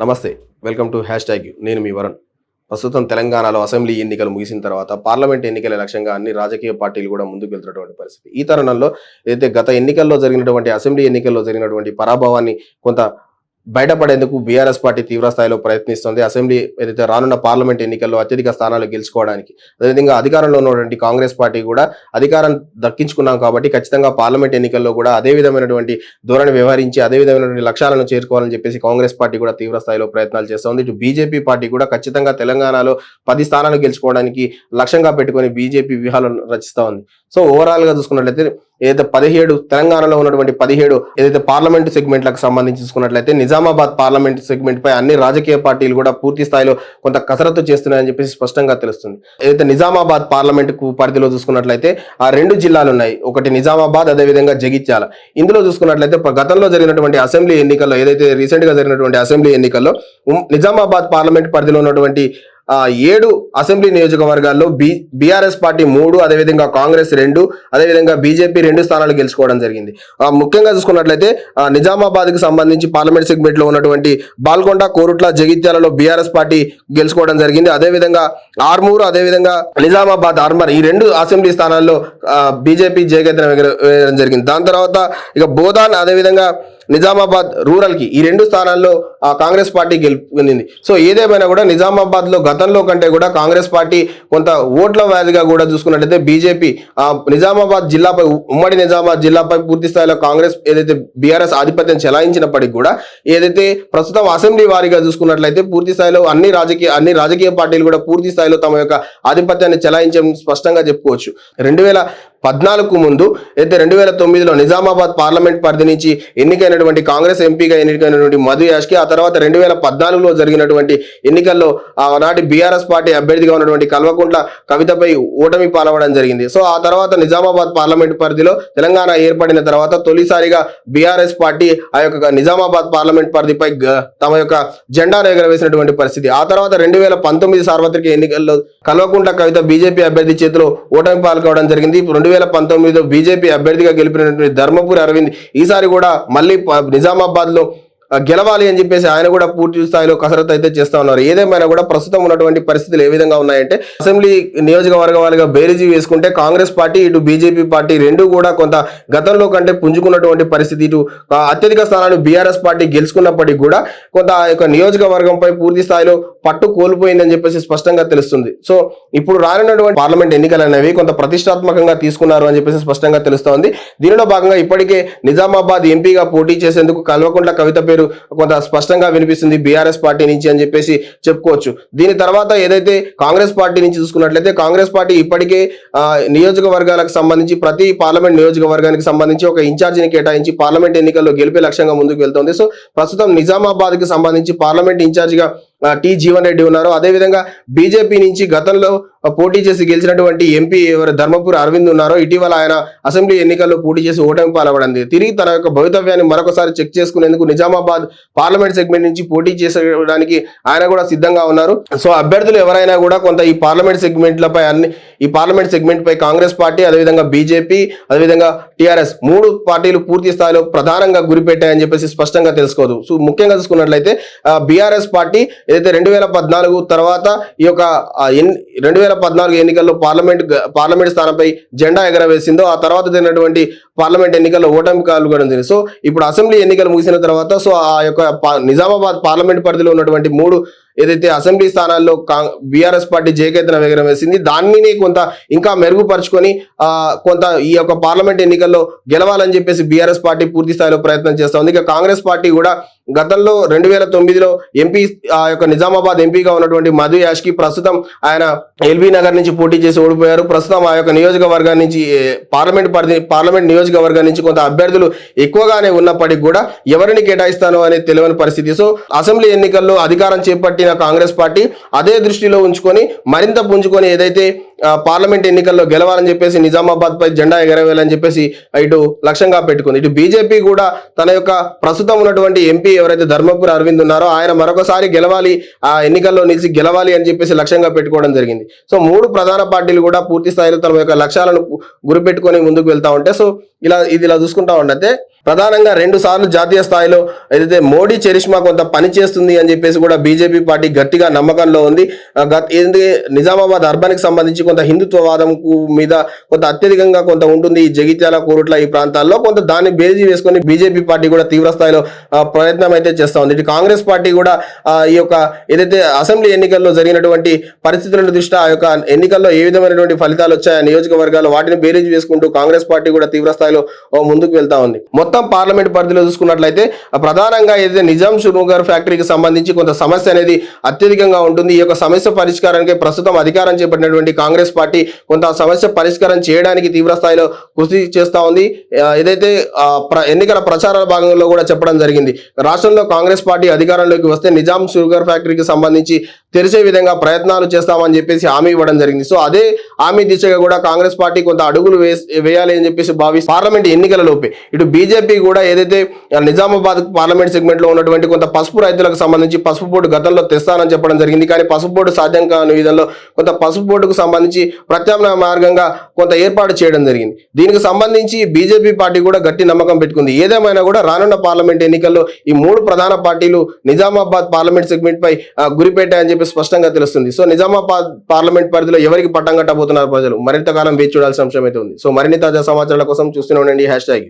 నమస్తే welcome to hash tag నేను మీ వరుణ్. ప్రస్తుతం తెలంగాణలో అసెంబ్లీ ఎన్నికలు ముగిసిన తర్వాత పార్లమెంట్ ఎన్నికల లక్ష్యంగా అన్ని రాజకీయ పార్టీలు కూడా ముందుకు వెళ్తున్నటువంటి పరిస్థితి. ఈ తరుణంలో ఏదైతే గత ఎన్నికల్లో జరిగినటువంటి అసెంబ్లీ ఎన్నికల్లో జరిగినటువంటి పరాభవాన్ని కొంత బయటపడేందుకు బీఆర్ఎస్ పార్టీ తీవ్ర స్థాయిలో ప్రయత్నిస్తుంది. అసెంబ్లీ ఏదైతే రానున్న పార్లమెంట్ ఎన్నికల్లో అత్యధిక స్థానాలు గెలుచుకోవడానికి అదేవిధంగా అధికారంలో ఉన్నటువంటి కాంగ్రెస్ పార్టీ కూడా అధికారం దక్కించుకున్నాం కాబట్టి ఖచ్చితంగా పార్లమెంట్ ఎన్నికల్లో కూడా అదే విధమైనటువంటి ధోరణి వ్యవహరించి అదే విధమైనటువంటి లక్ష్యాలను చేరుకోవాలని చెప్పేసి కాంగ్రెస్ పార్టీ కూడా తీవ్ర స్థాయిలో ప్రయత్నాలు చేస్తోంది. ఇటు బీజేపీ పార్టీ కూడా ఖచ్చితంగా తెలంగాణలో పది స్థానాలు గెలుచుకోవడానికి లక్ష్యంగా పెట్టుకొని బీజేపీ వ్యూహాలను రచిస్తోంది. సో ఓవరాల్గా చూసుకున్నట్లయితే ఏదైతే పదిహేడు తెలంగాణలో ఉన్నటువంటి పదిహేడు ఏదైతే పార్లమెంట్ సెగ్మెంట్లకు సంబంధించి చూసుకున్నట్లయితే నిజామాబాద్ పార్లమెంట్ సెగ్మెంట్ పై అన్ని రాజకీయ పార్టీలు కూడా పూర్తి స్థాయిలో కొంత కసరత్తు చేస్తున్నాయని చెప్పేసి స్పష్టంగా తెలుస్తుంది. ఏదైతే నిజామాబాద్ పార్లమెంట్ పరిధిలో చూసుకున్నట్లయితే ఆ రెండు జిల్లాలు ఉన్నాయి. ఒకటి నిజామాబాద్ అదేవిధంగా జగిత్యాల. ఇందులో చూసుకున్నట్లయితే గతంలో జరిగినటువంటి అసెంబ్లీ ఎన్నికల్లో ఏదైతే రీసెంట్గా జరిగినటువంటి అసెంబ్లీ ఎన్నికల్లో నిజామాబాద్ పార్లమెంట్ పరిధిలో ఉన్నటువంటి ఏడు అసెంబ్లీ నియోజకవర్గాల్లో బి బీఆర్ఎస్ పార్టీ మూడు అదేవిధంగా కాంగ్రెస్ రెండు అదేవిధంగా బీజేపీ రెండు స్థానాలు గెలుచుకోవడం జరిగింది. ముఖ్యంగా చూసుకున్నట్లయితే ఆ, సంబంధించి పార్లమెంట్ సెగ్మెంట్లో ఉన్నటువంటి బాల్కొండ కోరుట్ల జగిత్యాలలో బీఆర్ఎస్ పార్టీ గెలుచుకోవడం జరిగింది. అదేవిధంగా ఆర్మూరు అదేవిధంగా నిజామాబాద్ ఆర్మర్ ఈ రెండు అసెంబ్లీ స్థానాల్లో బీజేపీ జయకేతన వేయడం జరిగింది. దాని తర్వాత ఇక బోధాన్ అదేవిధంగా నిజామాబాద్ రూరల్కి ఈ రెండు స్థానాల్లో ఆ, కాంగ్రెస్ పార్టీ గెలుపొందింది. సో ఏదేమైనా కూడా నిజామాబాద్లో గతంలో కంటే కూడా కాంగ్రెస్ పార్టీ కొంత ఓట్ల వ్యాధిగా కూడా చూసుకున్నట్లయితే బీజేపీ నిజామాబాద్ జిల్లాపై ఉమ్మడి నిజామాబాద్ జిల్లాపై పూర్తి స్థాయిలో కాంగ్రెస్ ఏదైతే బీఆర్ఎస్ ఆధిపత్యం చెలాయించినప్పటికీ కూడా ఏదైతే ప్రస్తుతం అసెంబ్లీ వారీగా చూసుకున్నట్లయితే పూర్తి స్థాయిలో అన్ని రాజకీయ అన్ని రాజకీయ పార్టీలు కూడా పూర్తి స్థాయిలో తమ యొక్క ఆధిపత్యాన్ని చెలాయించడం స్పష్టంగా చెప్పుకోవచ్చు. రెండు వేల పద్నాలుగుకు ముందు అయితే రెండు వేల తొమ్మిదిలో నిజామాబాద్ పార్లమెంట్ పరిధి నుంచి ఎన్నికైనటువంటి కాంగ్రెస్ ఎంపీగా ఎన్నికైనటువంటి మధు యాష్కి ఆ తర్వాత రెండు వేల పద్నాలుగులో జరిగినటువంటి ఎన్నికల్లో ఆనాటి బీఆర్ఎస్ పార్టీ అభ్యర్థిగా ఉన్నటువంటి కల్వకుంట్ల కవితపై ఓటమి పాల్వడం జరిగింది. సో ఆ తర్వాత నిజామాబాద్ పార్లమెంట్ పరిధిలో తెలంగాణ ఏర్పడిన తర్వాత తొలిసారిగా బీఆర్ఎస్ పార్టీ ఆ యొక్క నిజామాబాద్ పార్లమెంట్ పరిధిపై తమ యొక్క జెండాను ఎగరవేసినటువంటి పరిస్థితి. ఆ తర్వాత రెండు వేల పంతొమ్మిది సార్వత్రిక ఎన్నికల్లో కల్వకుంట్ల కవిత బీజేపీ అభ్యర్థి చేతిలో ఓటమి పాల్గొవడం జరిగింది. రెండు వేల పంతొమ్మిదిలో బీజేపీ అభ్యర్థిగా గెలిపినటువంటి ధర్మపురి అరవింద్ ఈసారి కూడా మళ్ళీ నిజామాబాద్లో గెలవాలి అని చెప్పేసి ఆయన కూడా పూర్తి స్థాయిలో కసరత్తు అయితే చేస్తా ఉన్నారు. ఏదేమైనా కూడా ప్రస్తుతం ఉన్నటువంటి పరిస్థితులు ఏ విధంగా ఉన్నాయంటే అసెంబ్లీ నియోజకవర్గ వాళ్ళుగా బేరీజీ వేసుకుంటే కాంగ్రెస్ పార్టీ ఇటు బీజేపీ పార్టీ రెండు కూడా కొంత గతంలో కంటే పుంజుకున్నటువంటి పరిస్థితి ఇటు అత్యధిక స్థానాలు బీఆర్ఎస్ పార్టీ గెలుచుకున్నప్పటికీ కూడా కొంత ఆ యొక్క నియోజకవర్గంపై పూర్తి స్థాయిలో పట్టు కోల్పోయిందని చెప్పేసి స్పష్టంగా తెలుస్తుంది. సో ఇప్పుడు రానున్నటువంటి పార్లమెంట్ ఎన్నికలు అనేవి కొంత ప్రతిష్టాత్మకంగా తీసుకున్నారు అని చెప్పేసి స్పష్టంగా తెలుస్తోంది. దీనిలో భాగంగా ఇప్పటికే నిజామాబాద్ ఎంపీగా పోటీ చేసేందుకు కల్వకుంట్ల కవిత పేరు కొంత స్పష్టంగా వినిపిస్తుంది బీఆర్ఎస్ పార్టీ నుంచి అని చెప్పేసి చెప్పుకోవచ్చు. దీని తర్వాత ఏదైతే కాంగ్రెస్ పార్టీ నుంచి చూసుకున్నట్లయితే కాంగ్రెస్ పార్టీ ఇప్పటికే నియోజకవర్గాలకు సంబంధించి ప్రతి పార్లమెంట్ నియోజకవర్గానికి సంబంధించి ఒక ఇన్ఛార్జిని కేటాయించి పార్లమెంట్ ఎన్నికల్లో గెలిపే లక్ష్యంగా ముందుకు వెళ్తోంది. సో ప్రస్తుతం నిజామాబాద్కి సంబంధించి పార్లమెంట్ ఇన్ఛార్జిగా టి జీవన్ రెడ్డి ఉన్నారు. అదేవిధంగా బీజేపీ నుంచి గతంలో పోటీ చేసి గెలిచినటువంటి ఎంపీ ఎవరు ధర్మపురి అరవింద్ ఉన్నారో ఇటీవల ఆయన అసెంబ్లీ ఎన్నికల్లో పోటీ చేసి ఓటమి పాల్పడింది తిరిగి తన యొక్క భవితవ్యాన్ని మరొకసారి చెక్ చేసుకునేందుకు నిజామాబాద్ పార్లమెంట్ సెగ్మెంట్ నుంచి పోటీ చేసేయడానికి ఆయన కూడా సిద్ధంగా ఉన్నారు. సో అభ్యర్థులు ఎవరైనా కూడా కొంత ఈ పార్లమెంట్ సెగ్మెంట్లపై అన్ని ఈ పార్లమెంట్ సెగ్మెంట్ పై కాంగ్రెస్ పార్టీ అదేవిధంగా బీజేపీ అదేవిధంగా టిఆర్ఎస్ మూడు పార్టీలు పూర్తి స్థాయిలో ప్రధానంగా గురిపెట్టాయని చెప్పేసి స్పష్టంగా తెలుసుకోదు. సో ముఖ్యంగా చూసుకున్నట్లయితే బీఆర్ఎస్ పార్టీ ఏదైతే రెండు వేల పద్నాలుగు తర్వాత ఈ యొక్క రెండు వేల పద్నాలుగు ఎన్నికల్లో పార్లమెంట్ పార్లమెంట్ స్థానంపై జెండా ఎగరవేసిందో ఆ తర్వాత జరిగినటువంటి పార్లమెంట్ ఎన్నికల్లో ఓటమి కాలుగడం జరిగింది. సో ఇప్పుడు అసెంబ్లీ ఎన్నికలు ముగిసిన తర్వాత సో ఆ యొక్క నిజామాబాద్ పార్లమెంట్ పరిధిలో ఉన్నటువంటి మూడు ఏదైతే అసెంబ్లీ స్థానాల్లో బీఆర్ఎస్ పార్టీ జేకేతన వేగరం వేసింది దానిని కొంత ఇంకా మెరుగుపరుచుకొని కొంత ఈ యొక్క పార్లమెంట్ ఎన్నికల్లో గెలవాలని చెప్పేసి బీఆర్ఎస్ పార్టీ పూర్తి స్థాయిలో ప్రయత్నం చేస్తా ఉంది. ఇక కాంగ్రెస్ పార్టీ కూడా గతంలో రెండు వేల తొమ్మిదిలో ఎంపీ ఆ యొక్క నిజామాబాద్ ఎంపీగా ఉన్నటువంటి మధు యాష్కి ప్రస్తుతం ఆయన ఎల్బీ నగర్ నుంచి పోటీ చేసి ఓడిపోయారు. ప్రస్తుతం ఆ యొక్క నియోజకవర్గం నుంచి పార్లమెంట్ పరిధి పార్లమెంట్ నియోజకవర్గం నుంచి కొంత అభ్యర్థులు ఎక్కువగానే ఉన్నప్పటికీ కూడా ఎవరిని కేటాయిస్తాను అనేది తెలియని పరిస్థితి. సో అసెంబ్లీ ఎన్నికల్లో అధికారం చేపట్టిన కాంగ్రెస్ పార్టీ అదే దృష్టిలో ఉంచుకొని మరింత పుంజుకొని ఏదైతే పార్లమెంట్ ఎన్నికల్లో గెలవాలని చెప్పేసి నిజామాబాద్ పై జెండా ఎగరవేయాలని చెప్పేసి ఇటు లక్ష్యంగా పెట్టుకుంది. ఇటు బీజేపీ కూడా తన యొక్క ప్రస్తుతం ఉన్నటువంటి ఎంపీ ఎవరైతే ధర్మపురి అరవింద్ ఉన్నారో ఆయన మరొకసారి గెలవాలి ఆ ఎన్నికల్లో నిలిచి గెలవాలి అని చెప్పేసి లక్ష్యంగా పెట్టుకోవడం జరిగింది. సో మూడు ప్రధాన పార్టీలు కూడా పూర్తి స్థాయిలో తమ యొక్క లక్ష్యాలను గురిపెట్టుకొని ముందుకు వెళ్తా ఉంటే సో ఇలా ఇది ఇలా చూసుకుంటా ఉండతే ప్రధానంగా రెండు సార్లు జాతీయ స్థాయిలో ఏదైతే మోడీ చరిష్మా కొంత పని చేస్తుంది అని చెప్పేసి కూడా బీజేపీ పార్టీ గట్టిగా నమ్మకంలో ఉంది. ఆ, నిజామాబాద్ అర్బన్కి సంబంధించి కొంత హిందుత్వవాదం మీద కొంత అత్యధికంగా కొంత ఉంటుంది ఈ జగిత్యాల కోరుట్ల ఈ ప్రాంతాల్లో కొంత దాన్ని బేజీ వేసుకొని బీజేపీ పార్టీ కూడా తీవ్ర స్థాయిలో ప్రయత్నం అయితే చేస్తూ ఉంది. ఇటు కాంగ్రెస్ పార్టీ కూడా ఈ యొక్క ఏదైతే అసెంబ్లీ ఎన్నికల్లో జరిగినటువంటి పరిస్థితుల దృష్ట్యా ఆ యొక్క ఎన్నికల్లో ఏ విధమైనటువంటి ఫలితాలు వచ్చాయా నియోజకవర్గాలు వాటిని బేరీజ్ వేసుకుంటూ కాంగ్రెస్ పార్టీ కూడా తీవ్ర స్థాయిలో ముందుకు వెళ్తా ఉంది. మొత్తం పార్లమెంట్ పరిధిలో చూసుకున్నట్లయితే ప్రధానంగా ఏదైతే నిజాం షుగర్ ఫ్యాక్టరీకి సంబంధించి కొంత సమస్య అనేది అత్యధికంగా ఉంటుంది. ఈ యొక్క సమస్య పరిష్కారానికి ప్రస్తుతం అధికారం చేపట్టినటువంటి కాంగ్రెస్ పార్టీ కొంత సమస్య పరిష్కారం చేయడానికి తీవ్ర స్థాయిలో కృషి చేస్తా ఉంది. ఏదైతే ఎన్నికల ప్రచార భాగంలో కూడా చెప్పడం జరిగింది. రాష్ట్రంలో కాంగ్రెస్ పార్టీ అధికారంలోకి వస్తే నిజాం షుగర్ ఫ్యాక్టరీకి సంబంధించి తెరిచే విధంగా ప్రయత్నాలు చేస్తామని చెప్పేసి హామీ ఇవ్వడం జరిగింది. సో అదే హామీ దిశగా కూడా కాంగ్రెస్ పార్టీ కొంత అడుగులు వేయాలి అని చెప్పేసి భావిస్తూ పార్లమెంట్ ఎన్నికల లోపే. ఇటు బీజేపీ కూడా ఏదైతే నిజామాబాద్ పార్లమెంట్ సెగ్మెంట్లో ఉన్నటువంటి కొంత పసుపు రైతులకు సంబంధించి పసుపు బోర్డు గతంలో తెస్తానని చెప్పడం జరిగింది. కానీ పసుపు బోర్డు సాధ్యం కాని విధంలో కొంత పసుపు బోర్డుకు సంబంధించి ప్రత్యామ్నాయ మార్గంగా కొంత ఏర్పాటు చేయడం జరిగింది. దీనికి సంబంధించి బీజేపీ పార్టీ కూడా గట్టి నమ్మకం పెట్టుకుంది. ఏదేమైనా కూడా రానున్న పార్లమెంట్ ఎన్నికల్లో ఈ మూడు ప్రధాన పార్టీలు నిజామాబాద్ పార్లమెంట్ సెగ్మెంట్ పై గురిపెట్టాయని చెప్పి స్పష్టంగా తెలుస్తుంది. సో నిజామాబాద్ పార్లమెంట్ పరిధిలో ఎవరికి పట్టం కట్టబోతున్నారు ప్రజలు? మరింత కాలం వేచి చూడాల్సిన అంశం అయితే ఉంది. సో మరిన్ని తాజా సమాచారాల కోసం చూస్తూనే ఉండండి. Hash tag.